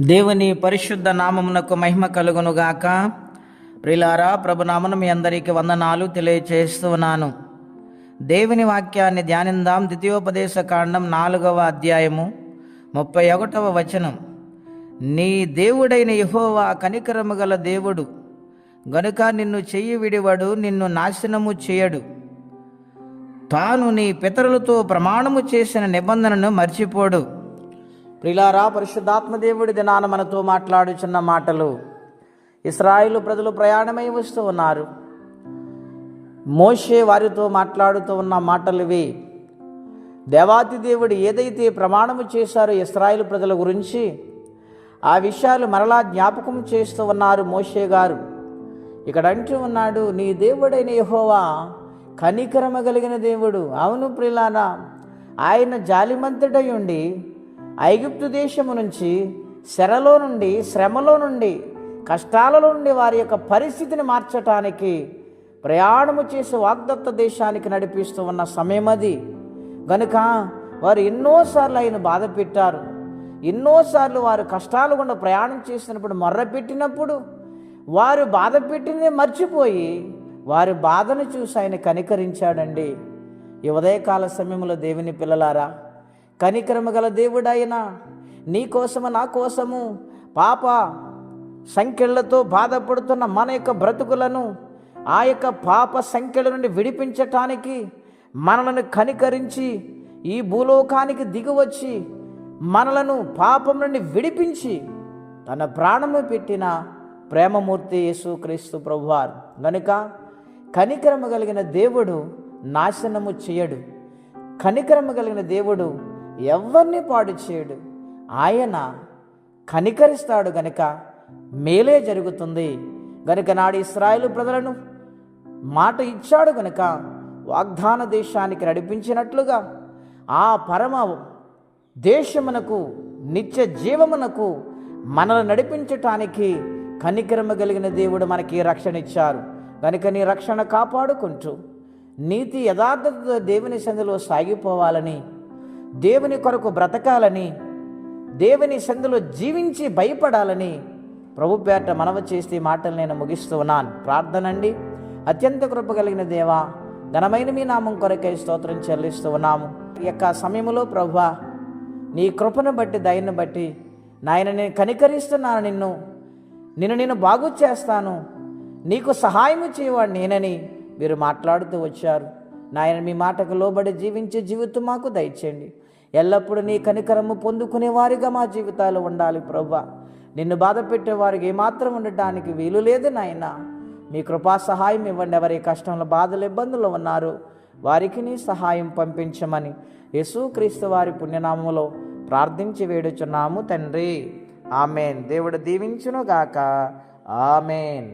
దేవుని పరిశుద్ధ నామమునకు మహిమ కలుగునుగాక. ప్రిలారా ప్రభునామను మీ అందరికీ వందనాలు తెలియచేస్తున్నాను దేవుని వాక్యాన్ని ధ్యానిందాం. ద్వితీయోపదేశ కాండం నాలుగవ అధ్యాయము ముప్పై ఒకటవ వచనం. నీ దేవుడైన యహోవా కనికరము గల దేవుడు గనుక నిన్ను చెయ్యి విడివడు నిన్ను నాశనము చేయడు. తాను నీ పితరులతో ప్రమాణము చేసిన నిబంధనను మర్చిపోడు. ప్రిలారా పరిశుద్ధాత్మదేవుడి దినాన మనతో మాట్లాడుచున్న మాటలు. ఇస్రాయిలు ప్రజలు ప్రయాణమై వస్తూ ఉన్నారు. మోషే వారితో మాట్లాడుతూ ఉన్న మాటలు ఇవి. దేవాతి దేవుడు ఏదైతే ప్రమాణము చేశారో ఇస్రాయిల్ ప్రజల గురించి ఆ విషయాలు మరలా జ్ఞాపకం చేస్తూ ఉన్నారు మోషే గారు. ఇక్కడ అంటూ ఉన్నాడు నీ దేవుడైన యహోవా కనికరమ కలిగిన దేవుడు. అవును ప్రిలానా ఆయన జాలిమంతుడై ఉండి ఐగుప్తు దేశము నుంచి శరలో నుండి శ్రమలో నుండి కష్టాలలో నుండి వారి యొక్క పరిస్థితిని మార్చటానికి ప్రయాణము చేసి వాగ్దత్త దేశానికి నడిపిస్తూ ఉన్న సమయం అది. గనుక వారు ఎన్నోసార్లు ఆయన బాధ పెట్టారు. ఎన్నోసార్లు వారు కష్టాలు గుండా ప్రయాణం చేసినప్పుడు మర్ర పెట్టినప్పుడు వారు బాధ పెట్టిందే మర్చిపోయి వారి బాధను చూసి ఆయన కనికరించాడండి. ఈ ఉదయకాల సమయంలో దేవుని పిల్లలారా కనికరము గల దేవుడైన నీ కోసము నా కోసము పాప సంఖ్యలతో బాధపడుతున్న మన యొక్క బ్రతుకులను ఆ యొక్క పాప సంఖ్యల నుండి విడిపించటానికి మనలను కనికరించి ఈ భూలోకానికి దిగువచ్చి మనలను పాపం నుండి విడిపించి తన ప్రాణము పెట్టిన ప్రేమమూర్తి యేసుక్రీస్తు ప్రభువారు. గనుక కనికరము కలిగిన దేవుడు నాశనము చేయడు. కనికరము కలిగిన దేవుడు ఎవరిని పాడు చేయడు? ఆయన కనికరిస్తాడు గనుక మేలే జరుగుతుంది. గనుక నాడు ఇస్రాయేలు ప్రజలను మాట ఇచ్చాడు గనుక వాగ్దాన దేశానికి నడిపించినట్లుగా ఆ పరమ దేశమునకు నిత్య జీవమునకు మనల్ని నడిపించటానికి కనికరమ కలిగిన దేవుడు మనకి రక్షణ ఇచ్చారు. కనుక నీ రక్షణ కాపాడుకుంటూ నీతి యథార్థత దేవుని సందులో సాగిపోవాలని దేవుని కొరకు బ్రతకాలని దేవుని సందులో జీవించి భయపడాలని ప్రభు పేట మనవ చేస్తే మాటలు నేను ముగిస్తూ ఉన్నాను. ప్రార్థనండి. అత్యంత కృప కలిగిన దేవా ఘనమైన మీ నామం కొరకై స్తోత్రం చెల్లిస్తూ ఉన్నాము. ఈ యొక్క సమయంలో ప్రభు నీ కృపను బట్టి దయను బట్టి నాయన నేను కనికరిస్తున్నాను నిన్ను. నిన్ను నేను బాగు చేస్తాను. నీకు సహాయం చేయవాడు నేనని మీరు మాట్లాడుతూ వచ్చారు. నాయన మీ మాటకు లోబడి జీవించే జీవితం మాకు దయచేయండి. ఎల్లప్పుడూ నీ కనికరము పొందుకునే వారిగా మా జీవితాలు ఉండాలి ప్రభా. నిన్ను బాధ పెట్టేవారికి ఏమాత్రం ఉండటానికి వీలు లేదు నాయన. మీ కృపా సహాయం ఇవ్వండి. ఎవరి కష్టంలో బాధలు ఇబ్బందులు ఉన్నారు వారికి నీ సహాయం పంపించమని యేసుక్రీస్తు వారి పుణ్యనామములో ప్రార్థించి వేడుచున్నాము తండ్రి. ఆమెన్. దేవుడు దీవించును గాక ఆమెన్.